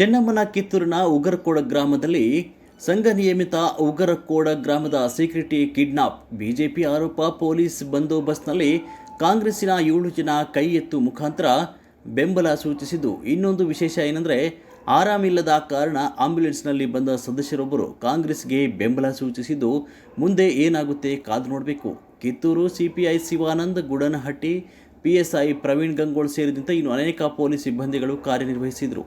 ಚೆನ್ನಮ್ಮನ ಕಿತ್ತೂರಿನ ಉಗರಕೋಡ ಗ್ರಾಮದಲ್ಲಿ ಸಂಘ ನಿಯಮಿತ ಉಗರಕೋಡ ಗ್ರಾಮದ ಸೆಕ್ಯೂರಿಟಿ ಕಿಡ್ನಾಪ್, ಬಿಜೆಪಿ ಆರೋಪ ಪೊಲೀಸ್ ಬಂದೋಬಸ್ತ್ನಲ್ಲಿ ಕಾಂಗ್ರೆಸ್ಸಿನ ಏಳು ಜನ ಕೈ ಎತ್ತು ಮುಖಾಂತರ ಬೆಂಬಲ ಸೂಚಿಸಿದ್ದು. ಇನ್ನೊಂದು ವಿಶೇಷ ಏನಂದರೆ, ಆರಾಮಿಲ್ಲದ ಕಾರಣ ಆಂಬ್ಯುಲೆನ್ಸ್ನಲ್ಲಿ ಬಂದ ಸದಸ್ಯರೊಬ್ಬರು ಕಾಂಗ್ರೆಸ್ಗೆ ಬೆಂಬಲ ಸೂಚಿಸಿದ್ದು, ಮುಂದೆ ಏನಾಗುತ್ತೆ ಕಾದು ನೋಡಬೇಕು. ಕಿತ್ತೂರು ಸಿಪಿಐ ಶಿವಾನಂದ ಗುಡನಹಟ್ಟಿ ಪಿಎಸ್ಐ ಪ್ರವೀಣ್ ಗಂಗೋಳ್ ಸೇರಿದಂತೆ ಇನ್ನು ಅನೇಕ ಪೊಲೀಸ್ ಸಿಬ್ಬಂದಿಗಳು ಕಾರ್ಯನಿರ್ವಹಿಸಿದರು.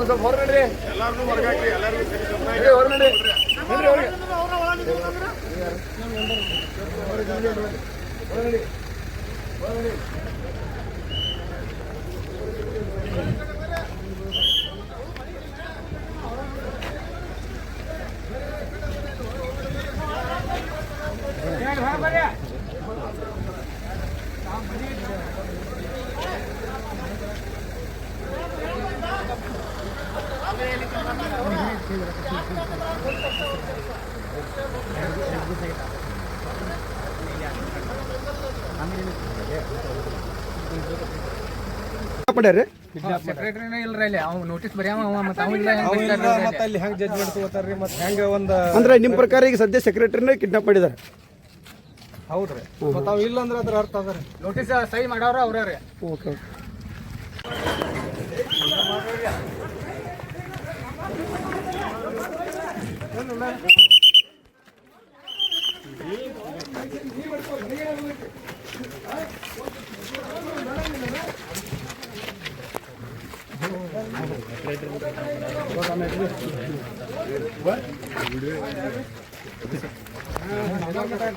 ಸ್ವಲ್ಪ ಹೊರಗಡೆ ಎಲ್ಲಾರ್ಗೂ ಹೊರಗಾಕಿ ಎಲ್ಲರಿಗೂ ಸರಿ ಹೊರಗಡೆ ಹೊರಗಡೆ ಹೊರಗಡೆ ಹೊರಗಡೆ ಪಡ್ಯಾರಿ ಸೆಕ್ರೆಟರಿನೇ ಇಲ್ರಿ ಅಲ್ಲಿ. ನೋಟಿಸ್ ಬರೆಯವ ಅವ ಮತ್ತೆ ಇಲ್ಲ ಅವ ಇಲ್ಲ ಬಿಡ್ತಾರ್ರಿ ಮತ್ತೆ ಅಲ್ಲಿ ಹೆಂಗ್ ಜಡ್ಜ್ಮೆಂಟ್ ತಗೋತಾರ್ರಿ ಮತ್ತೆ ಹೆಂಗ ಒಂದ್ ಅಂದ್ರೆ ನಿಮ್ಮ ಪ್ರಕಾರ ಈಗ ಸದ್ಯ ಸೆಕ್ರೆಟರಿನ ಕಿಡ್ನಾಪ್ ಮಾಡಿದ್ದಾರೆ ಹೌದ್ರಿ. ಮತ್ತ ಅವ್ ಇಲ್ಲ ಅಂದ್ರೆ ಅದ್ರ ಅರ್ಥ ಅದರಿ ನೋಟಿಸ್ ಸಹಿ ಮಾಡವ್ರ ಅವ್ರೇ ರೀ. ಓಕೆ ಸೆಕ್ರೆಟರಿನ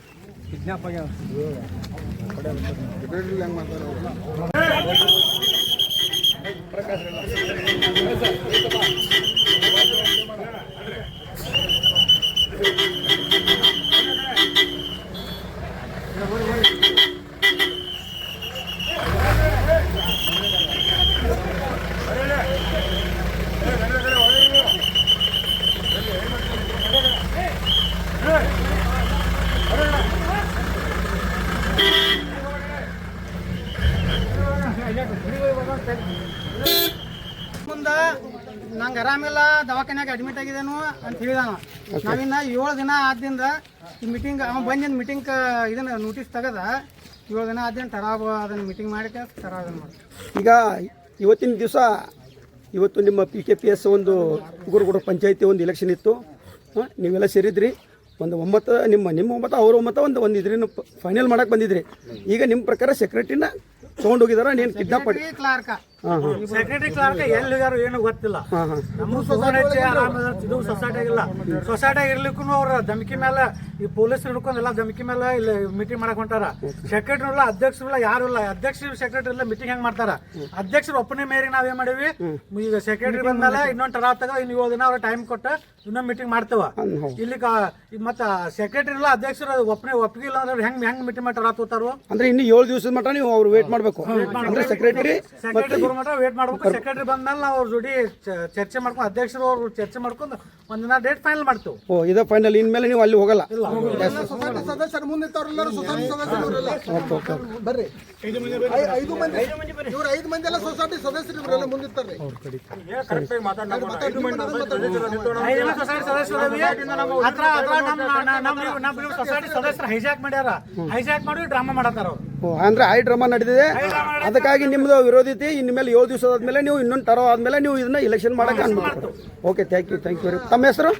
ಕಿಡ್ನಾಪ್ ಆಗ್ಯಾವ ಮುಂದ ನಂಗೆ ಆರಾಮಿಲ್ಲ ದವಾಖಾನ್ಯಾಗ ಅಡ್ಮಿಟ್ ಆಗಿದ್ದೇನು ಅಂತ ಹೇಳಿದಾನ. ನಾವಿನ್ನ ಏಳು ದಿನ ಆದ್ದಿಂದ ಈ ಮೀಟಿಂಗ್ ಅವ ಬಂದಿಂದ ಮೀಟಿಂಗ್ ಇದನ್ನ ನೋಟಿಸ್ ತಗದ ಏಳು ದಿನ ಆದ್ದಿಂದ ತರಾಬ ಅದನ್ನ ಮೀಟಿಂಗ್ ಮಾಡಿ ತರ ಅದನ್ನ ಮಾಡಿ ಈಗ ಇವತ್ತಿನ ದಿವಸ ಇವತ್ತು ನಿಮ್ಮ ಪಿ ಕೆ ಪಿ ಎಸ್ ಒಂದು ಗುರುಗುಡ ಪಂಚಾಯತಿ ಒಂದು ಎಲೆಕ್ಷನ್ ಇತ್ತು. ನೀವೆಲ್ಲ ಸೇರಿದ್ರಿ. ಒಂದು ಒಂಬತ್ತು ನಿಮ್ಮ ನಿಮ್ಮ ಒಂಬತ್ತು ಅವ್ರ ಒಂಬತ್ತು ಒಂದು ಒಂದು ಇದ್ರಿನ ಫೈನಲ್ ಮಾಡಕ್ಕೆ ಬಂದಿದ್ರಿ. ಈಗ ನಿಮ್ಮ ಪ್ರಕಾರ ಸೆಕ್ರೆಟರಿನ ತೊಗೊಂಡೋಗಿದಾರ ನೀನು ಕಿಡ್ನಾಪ್ ಮಾಡಿ ಕ್ಲಾರ್ಕ ಸೆಕ್ರೆಟರಿ ಕ್ಲಾರ್ಕ್ ಎಲ್ಲಿಗಾರು ಏನು ಗೊತ್ತಿಲ್ಲ. ನಮ್ಮ ಸೊಸೈಟಿ ಆರಾಮ ಇದು ಸೊಸೈಟಿ ಇಲ್ಲ ಸೊಸೈಟಿ ಇರ್ಲಿಕ್ಕೂ ಅವ್ರ ಧಮಕಿ ಮೇಲೆ ಈ ಪೊಲೀಸ್ ಹಿಡ್ಕೊಂಡು ಎಲ್ಲ ಜಮಕಿ ಮೇಲೆ ಇಲ್ಲಿ ಮೀಟಿಂಗ್ ಮಾಡಕ್ ಹೊಂಟಾರ. ಸೆಕ್ರೆಟರಿ ಇಲ್ಲ ಅಧ್ಯಕ್ಷರು ಇಲ್ಲ ಯಾರು ಇಲ್ಲ. ಅಧ್ಯಕ್ಷರು ಸೆಕ್ರೆಟರಿ ಇಲ್ಲ ಮೀಟಿಂಗ್ ಹೆಂಗ್ ಮಾಡ್ತಾರ? ಅಧ್ಯಕ್ಷರು ಒಪ್ಪನೆ ಮೇರೆಗೆ ನಾವೇನ್ ಮಾಡೀವಿ? ಈಗ ಸೆಕ್ರೆಟರಿ ಬಂದ್ಮೇಲೆ ಇನ್ನೊಂದು ಟರ ತಗ ಇನ್ನು ಏಳು ದಿನ ಅವ್ರ ಟೈಮ್ ಕೊಟ್ಟ ಇನ್ನೊಂದ್ ಮೀಟಿಂಗ್ ಮಾಡ್ತೇವ. ಇಲ್ಲಿ ಮತ್ತ ಸೆಕ್ರೆಟರಿ ಇಲ್ಲ ಅಧ್ಯಕ್ಷರು ಒಪ್ಪನೆ ಒಪ್ಪಿಗೆ ಇಲ್ಲ ಅಂದ್ರೆ ಹೆಂಗ್ ಹೆಂಗ್ ಮೀಟಿಂಗ್ ಮಾಡಿ ಟರ ತೋತಾರು ಅಂದ್ರೆ ಇನ್ನು ಏಳು ದಿವಸದ ಮಟ್ಟ ನೀವು ಅವ್ರು ವೇಟ್ ಮಾಡಬೇಕು. ಅಂದ್ರೆ ಸೆಕ್ರೆಟರಿ ಸೆಕ್ರೆಟರಿ ಮಟ್ಟ ವೇಟ್ ಮಾಡ್ಬೇಕು. ಸೆಕ್ರೆಟರಿ ಬಂದ್ಮೇಲೆ ನಾವು ಅವ್ರ ಜೋಡಿ ಚರ್ಚೆ ಮಾಡ್ಕೊಂಡು ಅಧ್ಯಕ್ಷರು ಅವ್ರು ಚರ್ಚೆ ಮಾಡ್ಕೊಂಡು ಒಂದಿನ ಡೇಟ್ ಫೈನಲ್ ಮಾಡ್ತೇವೆ. ಓ ಇದ ಫೈನಲ್ ಇನ್ಮೇಲೆ ನೀವು ಅಲ್ಲಿ ಹೋಗಲ್ಲ. ಸದಸ್ಯರು ಮುಂದಿತ್ತವ್ರೆಲ್ಲರೂ ಸೊಸೈಟಿ ಸದಸ್ಯರು ಬರ್ರಿ. ಐದು ಮಂದಿ ಇವ್ರು ಐದು ಮಂದಿ ಎಲ್ಲ ಸೊಸೈಟಿ ಸದಸ್ಯರು ಇವರೆಲ್ಲ ಮುಂದಿರ್ತಾರೆ. ಐದು ಜನ ಸೊಸೈಟಿ ಸದಸ್ಯರು ಅದಾವಿ. ಅದ್ರ ಅದ್ರ ನಮ್ಮ ನಮ್ಮ ನಮ್ಮ ಸೊಸೈಟಿ ಸದಸ್ಯರು ಹೈಜಾಕ್ ಮಾಡ್ಯಾರ. ಹೈಜಾಕ್ ಮಾಡಿ ಡ್ರಾಮಾ ಮಾಡತ್ತಾರ ಅವ್ರು. ಓ ಅಂದ್ರೆ ಹೈ ಡ್ರಾಮಾ ನಡೆದಿದೆ ಅದಕ್ಕಾಗಿ ನಿಮ್ದು ವಿರೋಧಿತಿ ಇನ್ಮೇಲೆ ಮೇಲೆ ಏಳು ದಿವಸ ಆದ್ಮೇಲೆ ನೀವು ಇನ್ನೊಂದು ಟರೋ ಆದ್ಮೇಲೆ ನೀವು ಇದನ್ನ ಇಲೆಕ್ಷನ್ ಮಾಡಕ್ಕೆ ಅನ್ಬೇಕು okay thank you thank you ತಮ್ಮ ಹೆಸರು?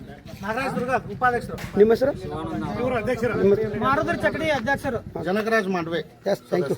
ಉಪಾಧ್ಯಕ್ಷರು. ನಿಮ್ಮ ಹೆಸರು? ಮಾರುದ್ರ ಚಕಡಿ ಅಧ್ಯಕ್ಷರು. ಜನಕರಾಜ್ ಮಾಡ್ವೆ. ಎಸ್ ಥ್ಯಾಂಕ್ ಯು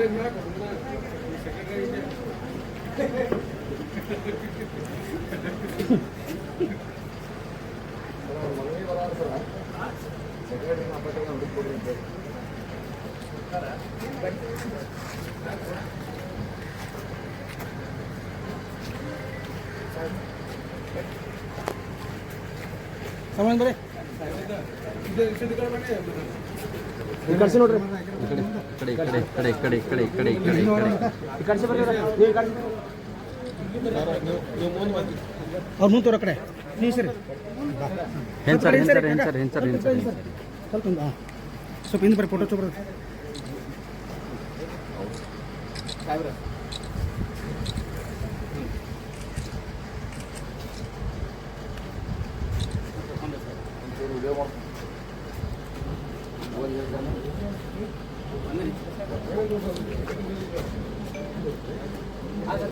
ಮಾಡ್ರಿ ಅವ್ರ ಮುಂದೆ ತೋರ ಕಡೆ इकडे इकडे इकडे इकडे इकडे इकडे इकडे इकडे इकडे इकडचे बरोबर इकडचे और मुँह तो रखना है। नहीं सर। हैं सर हैं सर हैं सर हैं सर हैं सर चल तुम हाँ। सुपिंद पर फ़ोटो चोपर काय बरं هذا